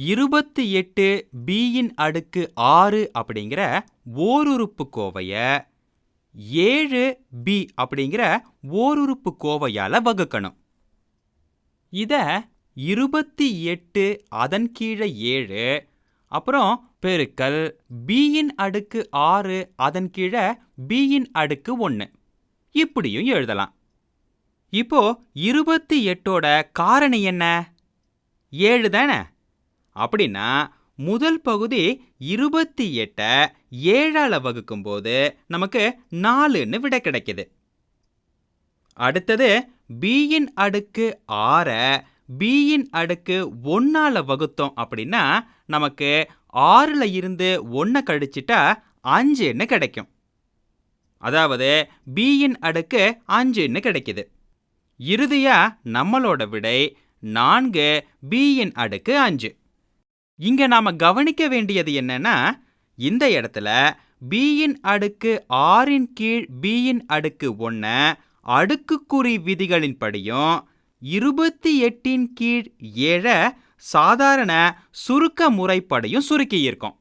இருபத்தி எட்டு பியின் அடுக்கு ஆறு அப்படிங்கிற ஓருறுப்பு கோவைய ஏழு பி அப்படிங்கிற ஓருறுப்பு கோவையால வகுக்கணும். இத இருபத்தி எட்டு அதன் கீழே ஏழு அப்புறம் பெருக்கல் பியின் அடுக்கு ஆறு அதன் கீழே பியின் அடுக்கு ஒன்று இப்படியும் எழுதலாம். இப்போ இருபத்தி எட்டோட காரணி என்ன? ஏழு தானே? அப்படின்னா முதல் பகுதி இருபத்தி எட்டை ஏழால வகுக்கும்போது நமக்கு நாலுன்னு விடை கிடைக்குது. அடுத்தது பியின் அடுக்கு ஆறை பியின் அடுக்கு ஒன்றால் வகுத்தோம் அப்படின்னா நமக்கு ஆறுல இருந்து ஒன்றை கழிச்சிட்டா அஞ்சுன்னு கிடைக்கும். அதாவது பியின் அடுக்கு அஞ்சுன்னு கிடைக்குது. இறுதியா நம்மளோட விடை நான்கு பியின் அடுக்கு அஞ்சு. இங்க நாம கவனிக்க வேண்டியது என்னன்னா இந்த இடத்துல பியின் அடுக்கு ஆறின் கீழ் பியின் அடுக்கு ஒன்று அடுக்குக்குறி விதிகளின்படியும் இருபத்தி எட்டின் கீழ் ஏழ சாதாரண சுருக்க முறைப்படியும் சுருக்கியிருக்கோம்.